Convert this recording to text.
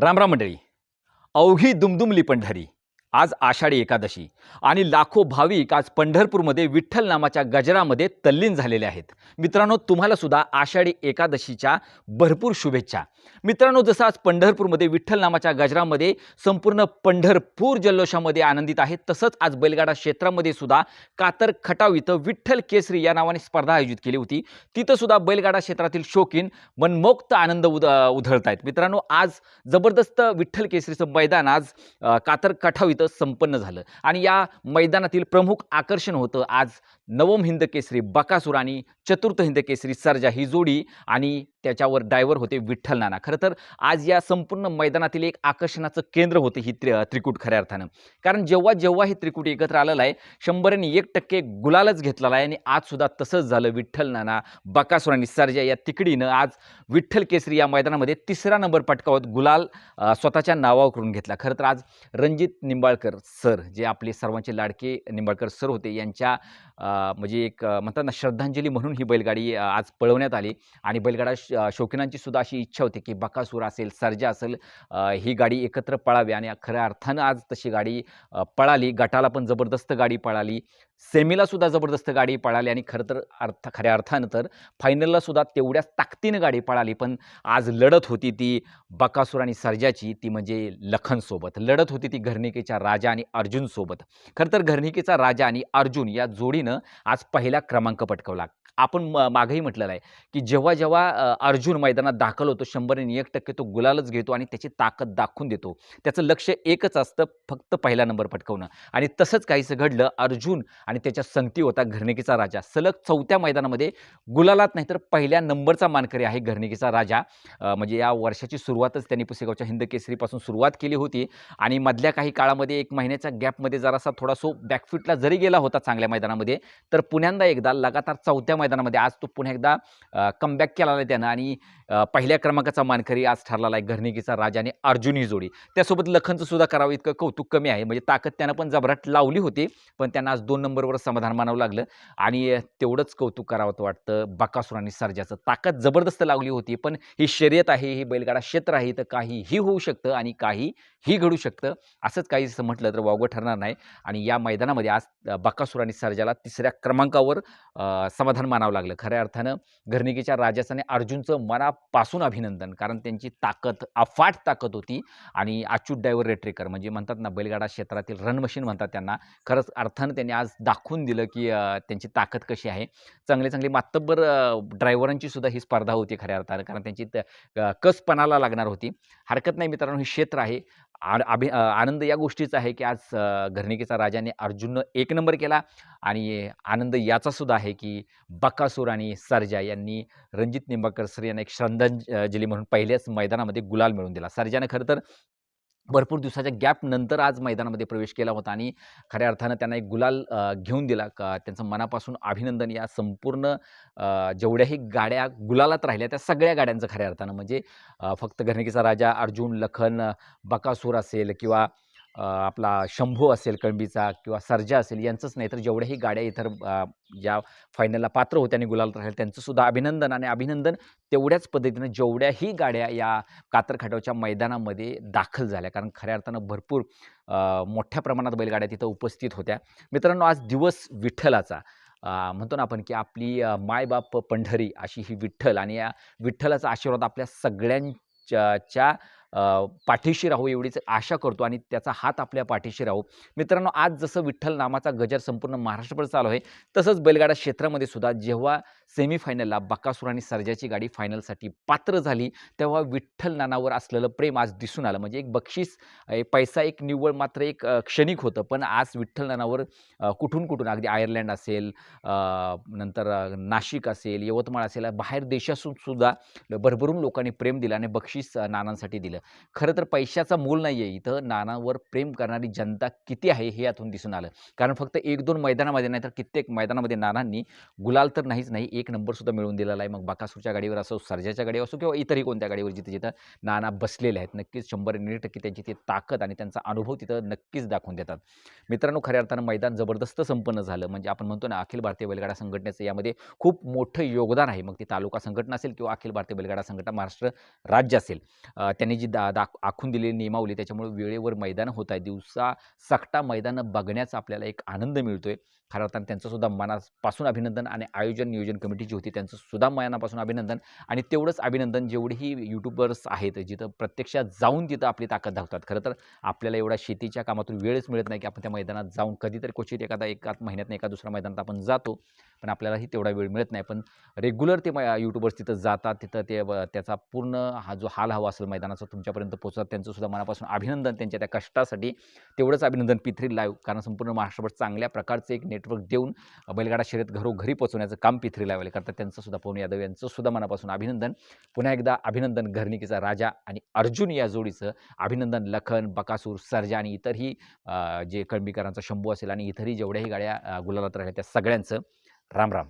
रामराम मंडळी. अवघी दुमदुमली पंढरी. आज आषाढी एकादशी. आणि लाखो भाविक आज पंढरपूरमध्ये विठ्ठल नामाच्या गजरामध्ये तल्लीन झालेले आहेत. मित्रांनो तुम्हाला सुद्धा आषाढी एकादशीच्या भरपूर शुभेच्छा. मित्रांनो जसं आज पंढरपूरमध्ये विठ्ठल नामाच्या गजरामध्ये संपूर्ण पंढरपूर जल्लोषामध्ये आनंदित आहे तसंच आज बैलगाडा क्षेत्रामध्ये सुद्धा कातर खटाव इथं विठ्ठल केसरी या नावाने स्पर्धा आयोजित केली होती. तिथं सुद्धा बैलगाडा क्षेत्रातील शौकीन मनमोक्त आनंद उद उधळत आहेत मित्रांनो आज जबरदस्त विठ्ठल केसरीचं मैदान आज कातर खटाव संपन्न झालं. आणि या मैदानातील प्रमुख आकर्षण होतं आज नवम हिंद केसरी बकासूर आणि चतुर्थ हिंदकेसरी सरजा सर्जा ही जोडी आणि त्याच्यावर डायव्हर होते विठ्ठल नाना. खरं तर आज या संपूर्ण मैदानातील एक आकर्षणाचं केंद्र होते ही त्रि त्रिकूट खऱ्या अर्थानं. कारण जेव्हा जेव्हा हे त्रिकूट एकत्र आलेलं आहे शंभर एक टक्के गुलालच घेतलेला आहे आणि आज सुद्धा तसंच झालं विठ्ठल नाना बकासूर आणि सर्जा या तिकडीनं आज विठ्ठल केसरी या मैदानामध्ये तिसरा नंबर पटकावत गुलाल स्वतःच्या नावावर करून घेतला. खरं तर आज रणजित निंबाळकर सर जे आपले सर्वांचे लाडके निंबाळकर सर होते यांच्या म्हणजे एक म्हणतात ना श्रद्धांजली म्हणून ही बैलगाडी आज पळवण्यात आली. आणि बैलगाडा श शौकीनांची सुद्धा अशी इच्छा होती की बकासूर असेल सर्जा असेल ही गाडी एकत्र पळावी. आणि खऱ्या अर्थानं आज तशी गाडी पळाली. गटाला पण जबरदस्त गाडी पळाली. सेमीला सुद्धा जबरदस्त गाडी पळाली आणि खरं तर अर्थ खऱ्या अर्थानं तर फायनलला सुद्धा तेवढ्याच ताकदीनं गाडी पळाली. पण आज लढत होती ती बकासूर आणि सर्जाची ती म्हणजे लखनसोबत. लढत होती ती घरणिकेच्या राजा आणि अर्जुनसोबत. खरं तर घरणिकेचा राजा आणि अर्जुन या जोडीनं आज पहिला क्रमांक पटकवला. आपण म मागंही म्हटलेलं आहे की जेव्हा जेव्हा अर्जुन मैदानात दाखल होतो शंभर आणि एक टक्के तो गुलालच घेतो आणि त्याची ताकद दाखवून देतो. त्याचं लक्ष एकच असतं फक्त पहिला नंबर पटकवणं. आणि तसंच काहीसं घडलं अर्जुन आणि त्याच्या संगती होता घरणिकेचा राजा. सलग चौथ्या मैदानामध्ये गुलालात नाही तर पहिल्या नंबरचा मानकरी आहे घरणिकेचा राजा. म्हणजे या वर्षाची सुरुवातच त्यांनी पुसेगावच्या हिंद केसरीपासून सुरुवात केली होती. आणि मधल्या काही काळामध्ये एक महिन्याच्या गॅपमध्ये जरासा थोडासा बॅकफिटला जरी गेला होता चांगल्या मैदानामध्ये तर पुण्यांदा एकदा लगातार चौथ्या मैदानामध्ये आज तो पुन्हा एकदा कमबॅक केला आहे त्यानं आणि पहिल्या क्रमांकाचा मानकरी आज ठरलेला आहे घरणिकीचा राजा आणि अर्जुनी जोडी. त्यासोबत लखनचं सुद्धा करावं इतकं कौतुक कमी आहे. म्हणजे ताकद त्यानं पण जबराट लावली होती पण त्यांना आज दोन नंबरवर समाधान मानावं लागलं आणि तेवढंच कौतुक करावं वाटतं बकासूर आणि सर्जाचं. ताकद जबरदस्त लावली होती पण ही शर्यत आहे ही बैलगाडा क्षेत्र आहे तर काहीही होऊ शकतं आणि काही ही घडू शकतं असंच काही असं म्हटलं तर वावगं ठरणार नाही. आणि या मैदानामध्ये आज अ, बकासूर आणि सर्जाला तिसऱ्या क्रमांकावर समाधान मानावं लागलं. खऱ्या अर्थानं घरणिकीच्या राजासाने अर्जुनचं मनापासून अभिनंदन कारण त्यांची ताकद अफाट ताकद होती आणि अच्युत डायव्हर रेट्रेकर म्हणजे म्हणतात ना बैलगाडा क्षेत्रातील रन मशीन म्हणतात त्यांना. खरंच अर्थानं त्यांनी आज दाखवून दिलं की त्यांची ताकद कशी आहे. चांगले चांगले मातब्बर ड्रायव्हरांची सुद्धा ही स्पर्धा होती खऱ्या अर्थानं कारण त्यांची त- कसपणाला लागणार होती. हरकत नाही मित्रांनो हे क्षेत्र आहे. आ- अभि आनंद या गोष्टीचा आहे की आज घरणिकेचा राजाने अर्जुननं एक नंबर केला आणि आनंद याचासुद्धा आहे की बकासूर आणि सर्जा यांनी रणजित निंबाळकर सर यांना एक श्रद्धांजली म्हणून पहिल्याच मैदानामध्ये गुलाल मिळवून दिला. सर्जानं खरं तर भरपूर दिवसाच्या गॅप नंतर आज मैदानामध्ये प्रवेश केला होता आणि खऱ्या अर्थानं त्यांना एक गुलाल घेऊन दिला. का त्यांचं मनापासून अभिनंदन या संपूर्ण जेवढ्याही गाड्या गुलालात राहिल्या त्या सगळ्या गाड्यांचं खऱ्या अर्थानं. म्हणजे फक्त घरणिकेचा राजा अर्जुन लखन बकासूर असेल किंवा आपला शंभू असेल कळंबीचा किंवा सर्जा असेल यांचंच नाही तर जेवढ्याही गाड्या इतर ज्या फायनलला पात्र होत्या आणि गुलाल राहील त्यांचंसुद्धा अभिनंदन आणि अभिनंदन तेवढ्याच पद्धतीनं जेवढ्याही गाड्या या कातरखाटावच्या मैदानामध्ये दाखल झाल्या. कारण खऱ्या अर्थानं भरपूर मोठ्या प्रमाणात बैलगाड्या तिथं उपस्थित होत्या. मित्रांनो आज दिवस विठ्ठलाचा. म्हणतो ना आपण की आपली मायबाप पंढरी अशी ही विठ्ठल आणि या विठ्ठलाचा आशीर्वाद आपल्या सगळ्यांच्या पाठीशी राहू एवढीच आशा करतो आणि त्याचा हात आपल्या पाठीशी राहू. मित्रांनो आज जसं विठ्ठल नामाचा गजर संपूर्ण महाराष्ट्रभर चालू आहे तसंच बैलगाडा क्षेत्रामध्ये सुद्धा जेव्हा सेमीफायनलला बकासूर आणि सर्जाची गाडी फायनलसाठी पात्र झाली तेव्हा विठ्ठल नानावर असलेलं प्रेम आज दिसून आलं. म्हणजे एक बक्षीस पैसा एक निव्वळ मात्र एक क्षणिक होतं. पण आज विठ्ठल नानावर कुठून कुठून अगदी आयर्लंड असेल नंतर नाशिक असेल यवतमाळ असेल बाहेर देशातून सुद्धा भरभरून लोकांनी प्रेम दिलं आणि बक्षीस नानांसाठी दिलं. खरं तर पैशाचा मूल नाही आहे इथं. नानावर प्रेम करणारी जनता किती आहे हे यातून दिसून आलं. कारण फक्त एक दोन मैदानामध्ये नाही तर कित्येक मैदानामध्ये नानांनी गुलाल तर नाहीच नाही एक नंबरसुद्धा मिळवून दिलेला आहे. मग बाकासूरच्या गाडीवर असो सर्जाच्या गाडीवर असो किंवा इतरही कोणत्या गाडीवर जिथे जिथं नाना बसलेले आहेत नक्कीच शंभर एक टक्के त्यांची ती ताकद आणि त्यांचा अनुभव तिथं नक्कीच दाखवून देतात. मित्रांनो खऱ्या अर्थानं मैदान जबरदस्त संपन्न झालं. म्हणजे आपण म्हणतो ना अखिल भारतीय बैलगाडा संघटनेचं यामध्ये खूप मोठं योगदान आहे. मग ती तालुका संघटना असेल किंवा अखिल भारतीय बैलगाडा संघटना महाराष्ट्र राज्य असेल. त्यांनी जी दा दाख आखून दिलेली नियमावली त्याच्यामुळे वेळेवर मैदानं होत आहे. दिवसा सकटा मैदानं बघण्याचा आपल्याला एक आनंद मिळतो आहे खरं अर्थानं त्यांचंसुद्धा मनापासून अभिनंदन आणि आयोजन नियोजन कमिटी जी होती त्यांचंसुद्धा मनापासून अभिनंदन. आणि तेवढंच अभिनंदन जेवढेही यूट्यूबर्स आहेत जिथं प्रत्यक्षात जाऊन तिथं आपली ताकद दाखवतात खरं तर आपल्याला एवढा शेतीच्या कामातून वेळच मिळत नाही की आपण त्या मैदानात जाऊन कधीतरी क्वचित एखादा एका महिन्यात एका दुसऱ्या मैदानात आपण जातो. पण आपल्यालाही तेवढा वेळ मिळत नाही. पण रेग्युलर ते यूट्यूबर्स तिथं जातात. तिथं ते त्याचा पूर्ण हा जो हाल हवा असेल मैदानाचा तुमच्यापर्यंत पोहोचतात. त्यांचं सुद्धा मनापासून अभिनंदन. त्यांच्या त्या कष्टासाठी तेवढंच अभिनंदन पिथ्री लाईव्ह कारण संपूर्ण महाराष्ट्रभर चांगल्या प्रकारचं एक नेटवर्क देऊन बैलगाडा शर्यत घरोघरी पोहोचवण्याचं काम पिथ्री लाईव्हला करतात. त्यांचं सुद्धा पवन यादव यांचं सुद्धा मनापासून अभिनंदन. पुन्हा एकदा अभिनंदन घरणिकीचा राजा आणि अर्जुन या जोडीचं अभिनंदन लखन बकासूर सर्जा आणि इतरही जे कळंबीकरांचा शंभू असेल आणि इतरही जेवढ्याही गाड्या गुलालात राहिल्या त्या सगळ्यांचं राम राम